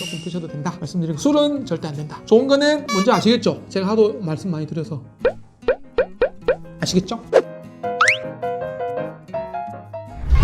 조금 드셔도 된다 말씀드리고 술은 절대 안 된다. 좋은 거는 뭔지 아시겠죠? 제가 하도 말씀 많이 드려서 아시겠죠?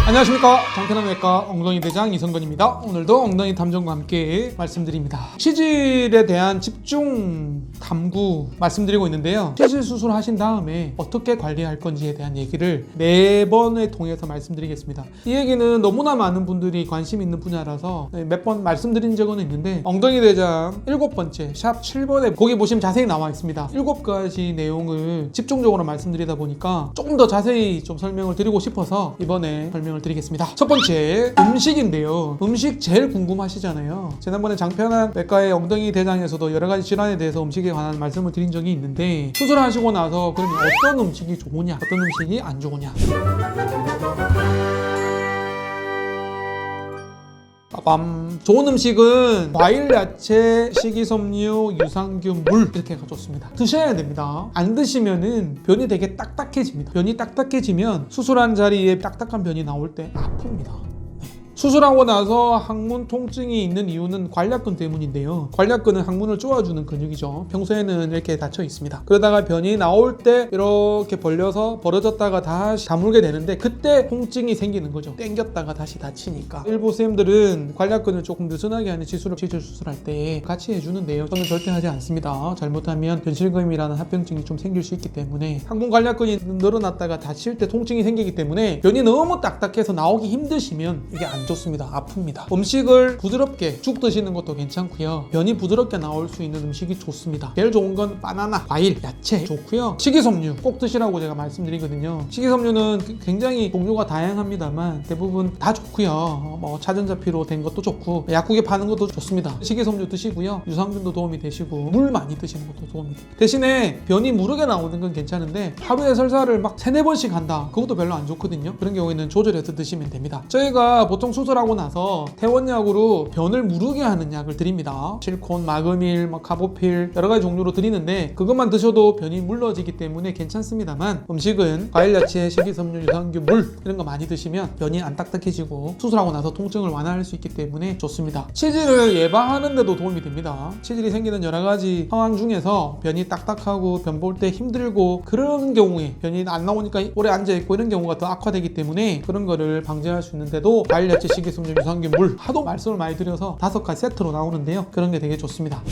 안녕하십니까 정태남외과 엉덩이 대장 이성건입니다 오늘도 엉덩이 탐정과 함께 말씀드립니다 치질에 대한 집중 탐구 말씀드리고 있는데요 치질 수술 하신 다음에 어떻게 관리할 건지에 대한 얘기를 네 번을 통해서 말씀드리겠습니다 이 얘기는 너무나 많은 분들이 관심 있는 분야라서 몇 번 말씀드린 적은 있는데 엉덩이 대장 일곱 번째 샵 7번에 거기 보시면 자세히 나와 있습니다 일곱 가지 내용을 집중적으로 말씀드리다 보니까 조금 더 자세히 좀 설명을 드리고 싶어서 이번에 설명을 드리겠습니다. 첫 번째 음식인데요. 음식 제일 궁금하시잖아요. 지난번에 장편한 외과의 엉덩이 대장에서도 여러 가지 질환에 대해서 음식 에 관한 말씀을 드린 적이 있는데 수술하시고 나서 그러면 어떤 음식이 좋으냐, 어떤 음식이 안 좋으냐. 빠밤. 좋은 음식은 과일, 야채, 식이섬유, 유산균, 물 이렇게가 좋습니다. 드셔야 됩니다. 안 드시면은 변이 되게 딱딱해집니다. 변이 딱딱해지면 수술한 자리에 딱딱한 변이 나올 때 아픕니다. 수술하고 나서 항문 통증이 있는 이유는 관략근 때문인데요. 관략근은 항문을 쪼아주는 근육이죠. 평소에는 이렇게 닫혀 있습니다. 그러다가 변이 나올 때 이렇게 벌려서 벌어졌다가 다시 다물게 되는데 그때 통증이 생기는 거죠. 땡겼다가 다시 다치니까. 일부 선생님들은 관략근을 조금 느슨하게 하는 치수를 치질 수술할 때 같이 해주는데요. 저는 절대 하지 않습니다. 잘못하면 변실금이라는 합병증이 좀 생길 수 있기 때문에 항문 관략근이 늘어났다가 다칠 때 통증이 생기기 때문에 변이 너무 딱딱해서 나오기 힘드시면 이게 안 좋습니다. 아픕니다. 음식을 부드럽게 죽 드시는 것도 괜찮고요. 변이 부드럽게 나올 수 있는 음식이 좋습니다. 제일 좋은 건 바나나, 과일, 야채 좋고요. 식이섬유 꼭 드시라고 제가 말씀드리거든요. 식이섬유는 굉장히 종류가 다양합니다만 대부분 다 좋고요. 뭐 차전자피로 된 것도 좋고 약국에 파는 것도 좋습니다. 식이섬유 드시고요. 유산균도 도움이 되시고 물 많이 드시는 것도 도움이 돼요. 대신에 변이 무르게 나오는 건 괜찮은데 하루에 설사를 막 세네 번씩 한다. 그것도 별로 안 좋거든요. 그런 경우에는 조절해서 드시면 됩니다. 저희가 보통 수술하고 나서 퇴원약으로 변을 무르게 하는 약을 드립니다. 실콘, 마그밀, 뭐 카보필 여러 가지 종류로 드리는데 그것만 드셔도 변이 물러지기 때문에 괜찮습니다만 음식은 과일, 야채, 식이섬유, 유산균, 물 이런 거 많이 드시면 변이 안 딱딱해지고 수술하고 나서 통증을 완화할 수 있기 때문에 좋습니다. 치질을 예방하는 데도 도움이 됩니다. 치질이 생기는 여러 가지 상황 중에서 변이 딱딱하고 변 볼 때 힘들고 그런 경우에 변이 안 나오니까 오래 앉아 있고 이런 경우가 더 악화되기 때문에 그런 거를 방지할 수 있는데도 과일, 야채, 식이섬유, 유산균, 물 하도 말씀을 많이 드려서 다섯 가지 세트로 나오는데요. 그런 게 되게 좋습니다.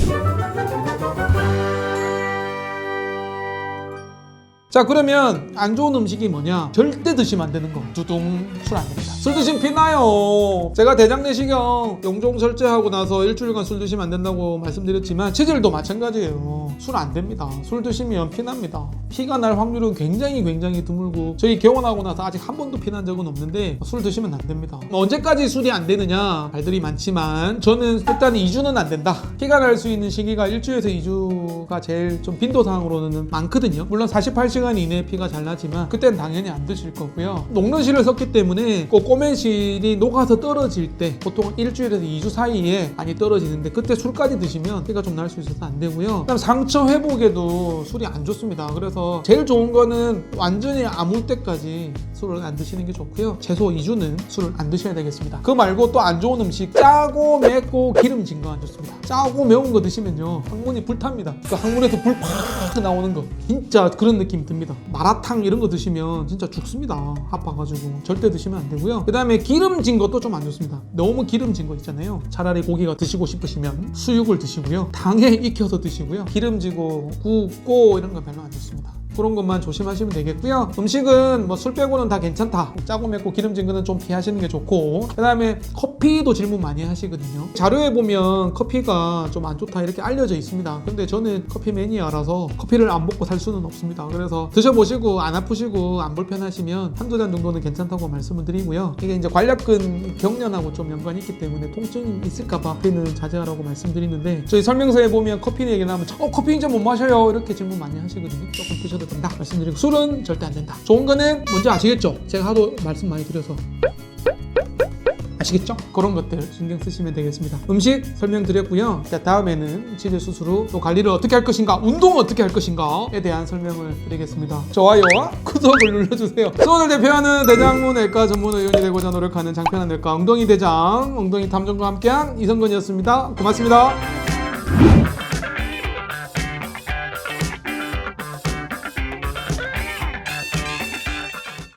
자 그러면 안 좋은 음식이 뭐냐? 절대 드시면 안 되는 거. 두둥 술 안 됩니다. 술 드시면 피나요. 제가 대장내시경 용종 설제하고 나서 일주일간 술 드시면 안 된다고 말씀드렸지만 체질도 마찬가지예요. 술 안 됩니다. 술 드시면 피납니다. 피가 날 확률은 굉장히 굉장히 드물고 저희 개원하고 나서 아직 한 번도 피난 적은 없는데 술 드시면 안 됩니다. 뭐 언제까지 술이 안 되느냐? 말들이 많지만 저는 일단 2주는 안 된다. 피가 날 수 있는 시기가 일주에서 2주가 제일 좀 빈도상으로는 많거든요. 물론 48시간 이내에 피가 잘 나지만 그땐 당연히 안 드실 거고요. 녹는실을 썼기 때문에 꼭 꼬매실이 녹아서 떨어질 때 보통 일주일에서 2주 사이에 많이 떨어지는데 그때 술까지 드시면 피가 좀 날 수 있어서 안 되고요. 그다음 상처 회복에도 술이 안 좋습니다. 그래서 제일 좋은 거는 완전히 아물 때까지 술을 안 드시는 게 좋고요. 최소 2주는 술을 안 드셔야 되겠습니다. 그 말고 또 안 좋은 음식 짜고 맵고 기름진 거 안 좋습니다. 짜고 매운 거 드시면요 항문이 불탑니다. 그 항문에서 불 팍 나오는 거. 진짜 그런 느낌이 듭니다. 마라탕 이런 거 드시면 진짜 죽습니다. 아파가지고. 절대 드시면 안 되고요. 그 다음에 기름진 것도 좀 안 좋습니다. 너무 기름진 거 있잖아요. 차라리 고기가 드시고 싶으시면 수육을 드시고요. 당에 익혀서 드시고요. 기름지고 굽고 이런 거 별로 안 좋습니다 그런 것만 조심하시면 되겠고요. 음식은 뭐 술 빼고는 다 괜찮다. 짜고 맵고 기름진 거는 좀 피하시는 게 좋고 그 다음에 커피도 질문 많이 하시거든요. 자료에 보면 커피가 좀 안 좋다 이렇게 알려져 있습니다. 근데 저는 커피 매니아라서 커피를 안 먹고 살 수는 없습니다. 그래서 드셔보시고 안 아프시고 안 불편하시면 한두 잔 정도는 괜찮다고 말씀을 드리고요. 이게 이제 관략근 경련하고 좀 연관이 있기 때문에 통증이 있을까봐 커피는 자제하라고 말씀드리는데 저희 설명서에 보면 커피 얘기 나오면 어 커피 이제 못 마셔요 이렇게 질문 많이 하시거든요. 조금 드셔도 된다 말씀드리고 술은 절대 안 된다. 좋은 거는 뭔지 아시겠죠? 제가 하도 말씀 많이 드려서 아시겠죠? 그런 것들 신경 쓰시면 되겠습니다. 음식 설명드렸고요. 자 다음에는 치질 수술 후 또 관리를 어떻게 할 것인가, 운동을 어떻게 할 것인가에 대한 설명을 드리겠습니다. 좋아요와 구독을 눌러주세요. 수원을 대표하는 대장문 내과 전문 의원이 되고자 노력하는 장편한 내과 엉덩이 대장, 엉덩이 탐정과 함께한 이성근이었습니다. 고맙습니다.